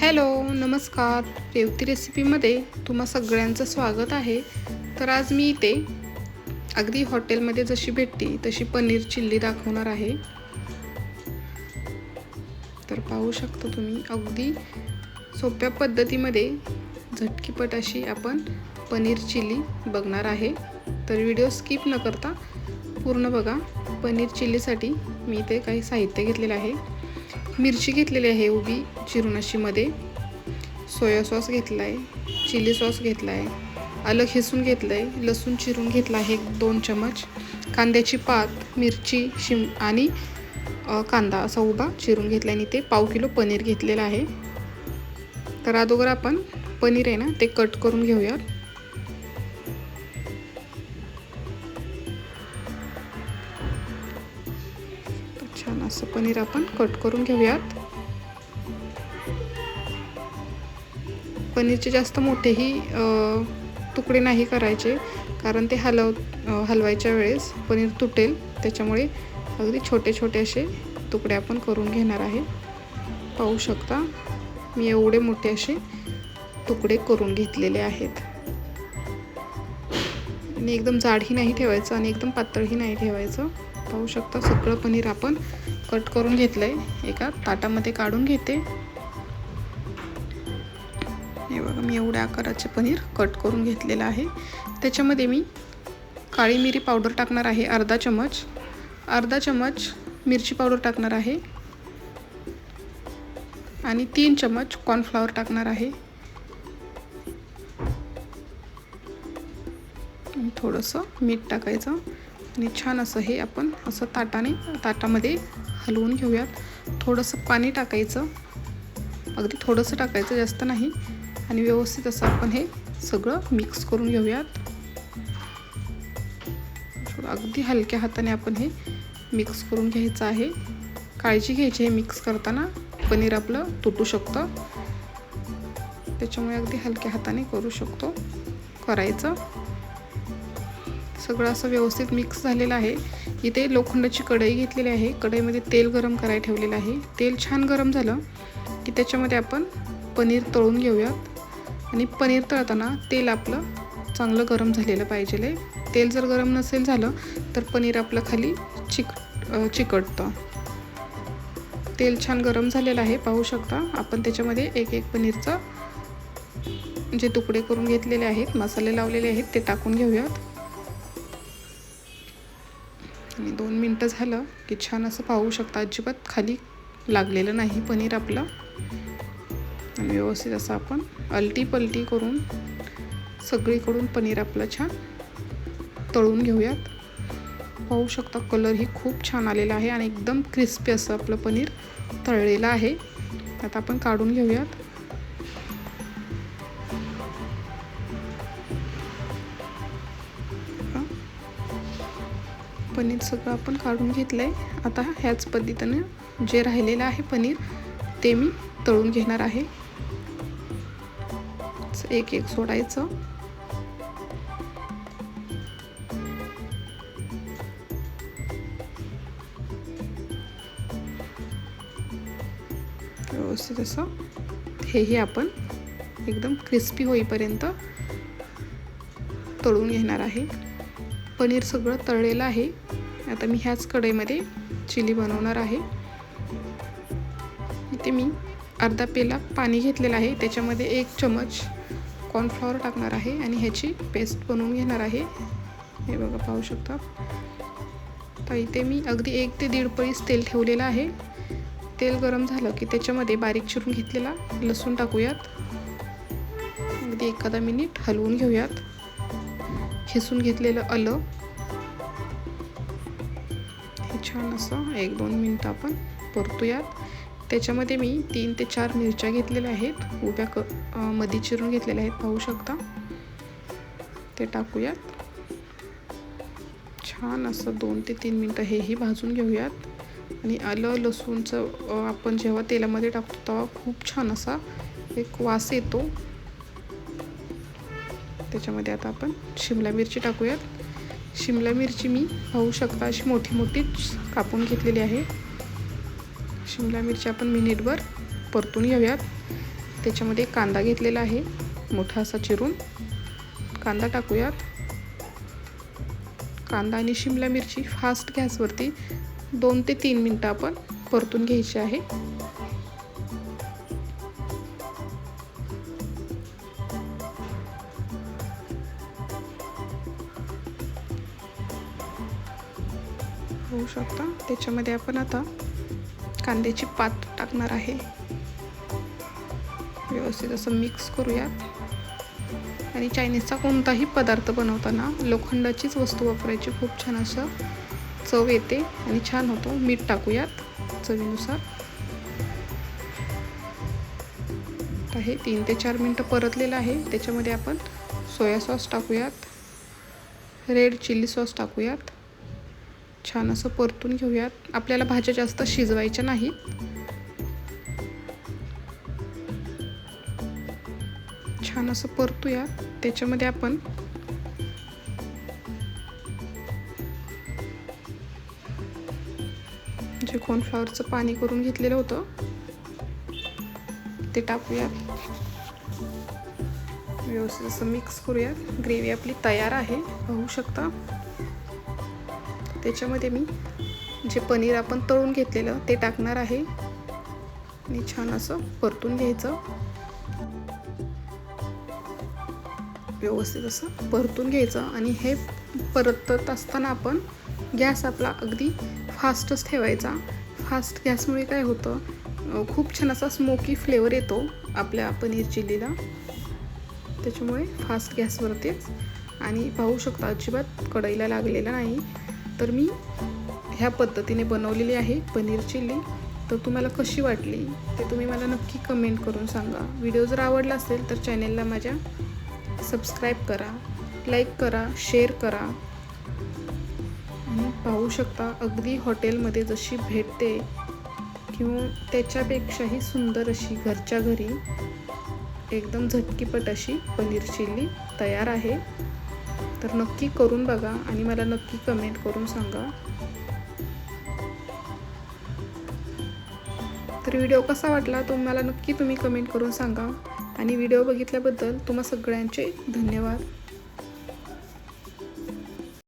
Hello नमस्कार. रेवती रेसिपीमध्ये तुम्हा सगळ्यांचं स्वागत आहे. तर आज मी इथे अगदी हॉटेलमध्ये जशी भेटती तशी पनीर चिल्ली दाखवणार आहे. तर पाहू शकता तुम्ही अगदी सोप्या पद्धतीमध्ये झटकीपट अशी आपण पनीर चिल्ली बघणार आहे. तर व्हिडिओ स्किप न करता पूर्ण बघा. पनीर चिल्लीसाठी मी इथे काही साहित्य घेतलेलं आहे. मिरची घेतलेली आहे उभी चिरून अशीमध्ये सोया सॉस घेतला आहे चिली सॉस घेतला आहे अलग हिसून घेतलं आहे लसूण चिरून घेतला आहे एक दोन चमच कांद्याची पात मिरची शिम आणि कांदा असा उभा चिरून घेतला आणि ते पाव किलो पनीर घेतलेलं आहे. तर अगोदर आपण पनीर आहे ना ते कट करून घेऊयात. असं पनीर आपण कट करून घेऊयात. पनीरचे जास्त मोठेही तुकडे नाही करायचे कारण ते हलव हलवायच्या वेळेस पनीर तुटेल. त्याच्यामुळे अगदी छोटे छोटे असे तुकडे आपण करून घेणार आहे. पाहू शकता मी एवढे मोठे असे तुकडे करून घेतलेले आहेत. आणि एकदम जाडही नाही ठेवायचं आणि एकदम पातळही नाही ठेवायचं. पाहू शकता सगळं पनीर आपण कट करून घेतलं आहे एका ताटामध्ये काढून घेते. हे बघा मी एवढ्या आकाराचे पनीर कट करून घेतलेलं आहे. त्याच्यामध्ये मी काळी मिरी पावडर टाकणार आहे अर्धा चमच अर्धा चमच मिरची पावडर टाकणार आहे. आणि तीन चमच कॉर्नफ्लॉवर टाकणार आहे. थोडंसं मीठ टाकायचं. आणि छान असं हे आपण असं ताटाने ताटामध्ये हलवून घेऊयात. थोडंसं पाणी टाकायचं. अगदी थोडंसं टाकायचं जास्त नाही. आणि व्यवस्थित असं आपण हे सगळं मिक्स करून घेऊयात. अगदी हलक्या हाताने आपण हे मिक्स करून घ्यायचं आहे. काळजी घ्यायची हे मिक्स करताना. पनीर आपलं तुटू शकतं. त्याच्यामुळे अगदी हलक्या हाताने करू शकतो. करायचं. सगळं असं व्यवस्थित मिक्स झालेलं आहे. इथे लोखंडाची कढई घेतलेली आहे. कढईमध्ये तेल गरम करायला ठेवलेलं आहे. तेल छान गरम झालं की त्याच्यामध्ये आपण पनीर तळून घेऊयात. आणि पनीर तळताना तेल आपलं चांगलं गरम झालेलं पाहिजे तेल जर गरम नसेल झालं तर पनीर आपलं खाली चिक चिकटतं. तेल छान गरम झालेलं आहे पाहू शकता. आपण त्याच्यामध्ये एक एक पनीरचं जे तुकडे करून घेतलेले आहेत मसाले लावलेले आहेत ते टाकून घेऊयात. आणि दोन मिनटं झालं की छान असं पाहू शकता. अजिबात खाली लागलेलं नाही पनीर आपलं. आणि व्यवस्थित असं आपण अलटी पलटी करून सगळीकडून पनीर आपलं छान तळून घेऊयात. पाहू शकता कलरही खूप छान आलेला आहे आणि एकदम क्रिस्पी असं आपलं पनीर तळलेलं आहे. आता आपण काढून घेऊयात. पनीर सगळं आपण काढून घेतलं आहे आता ह्याच पद्धतीनं जे राहिलेलं आहे पनीर ते मी तळून घेणार आहे. एक एक सोडायचं. व्यवस्थित असं हेही आपण एकदम क्रिस्पी होईपर्यंत तळून घेणार आहे. पनीर सगळं तळलेलं आहे. आता मी ह्याच कढईमध्ये चिली बनवणार आहे. इथे मी अर्धा पेला पाणी घेतलेलं आहे. त्याच्यामध्ये एक चमच कॉर्नफ्लॉवर टाकणार आहे आणि ह्याची पेस्ट बनवून घेणार आहे. हे बघा पाहू शकता. तर इथे मी अगदी एक ते दीड पळीस तेल ठेवलेलं आहे. तेल गरम झालं की त्याच्यामध्ये बारीक चिरून घेतलेला लसूण टाकूयात. अगदी एखादा मिनिट हलवून घेऊयात. खेसून घेतलेलं आलं. हे छान असं एक दोन मिनटं आपण परतूयात. त्याच्यामध्ये मी तीन ते चार मिरच्या घेतलेल्या आहेत. उभ्या क मध्ये चिरून घेतलेल्या आहेत पाहू शकता. ते टाकूयात. छान असं दोन ते तीन मिनटं हेही भाजून घेऊयात. आणि आलं लसूणचं आपण जेव्हा तेलामध्ये टाकतो तेव्हा खूप छान असा एक वास येतो. त्याच्यामध्ये आता आपण शिमला मिरची टाकूयात. शिमला मिरची मी पाहू शकता अशी मोठी मोठीच कापून घेतलेली आहे. शिमला मिरची आपण मिनिटभर परतून घेऊयात. त्याच्यामध्ये कांदा घेतलेला आहे मोठा असा चिरून. कांदा टाकूयात. कांदा आणि शिमला मिरची फास्ट गॅसवरती दोन ते तीन मिनटं आपण परतून घ्यायची आहे. होऊ शकता. त्याच्यामध्ये आपण आता कांद्याची पात टाकणार आहे. व्यवस्थित असं मिक्स करूयात. आणि चायनीजचा कोणताही पदार्थ बनवताना लोखंडाचीच वस्तू वापरायची खूप छान असं चव येते आणि छान होतो. मीठ टाकूयात चवीनुसार. आहे तीन ते चार मिनटं परतलेलं आहे. त्याच्यामध्ये आपण सोया सॉस टाकूयात. रेड चिल्ली सॉस टाकूयात. छान असं परतून घेऊयात. आपल्याला भाज्या जास्त शिजवायच्या नाहीत. छान असं परतूया त्याच्यामध्ये आपण जे कॉर्नफ्लॉवरचं पाणी करून घेतलेलं होतं ते टाकूयात. व्यवस्थित असं मिक्स करूयात. ग्रेव्ही आपली तयार आहे. पाहू शकता. त्याच्यामध्ये मी जे पनीर आपण तळून घेतलेलं ते टाकणार आहे. आणि छान असं परतून घ्यायचं. व्यवस्थित असं परतून घ्यायचं आणि हे परतत असताना आपण गॅस आपला अगदी फास्टच ठेवायचा. फास्ट गॅसमुळे काय होतं खूप छान असा स्मोकी फ्लेवर येतो आपल्या पनीर चिल्लीला. त्याच्यामुळे फास्ट गॅसवरतीच. आणि पाहू शकता अजिबात कढईला लागलेला नाही. तर मी ह्या पद्धतीने बनवलेली आहे पनीर चिल्ली. तर तुम्हाला कशी वाटली ते तुम्ही मला नक्की कमेंट करून सांगा. व्हिडिओ जर आवडला असेल तर चॅनेलला माझ्या सबस्क्राईब करा लाईक करा शेअर करा. आणि पाहू शकता अगदी हॉटेलमध्ये जशी भेटते किंवा त्याच्यापेक्षाही सुंदर अशी घरच्या घरी एकदम झटकीपट अशी पनीर चिल्ली तयार आहे. तर नक्की करून बघा आणि मला नक्की कमेंट करून सांगा. तर व्हिडिओ कसा वाटला तो मला नक्की तुम्ही कमेंट करून सांगा. आणि व्हिडिओ बघितल्याबद्दल तुम्हा सगळ्यांचे धन्यवाद.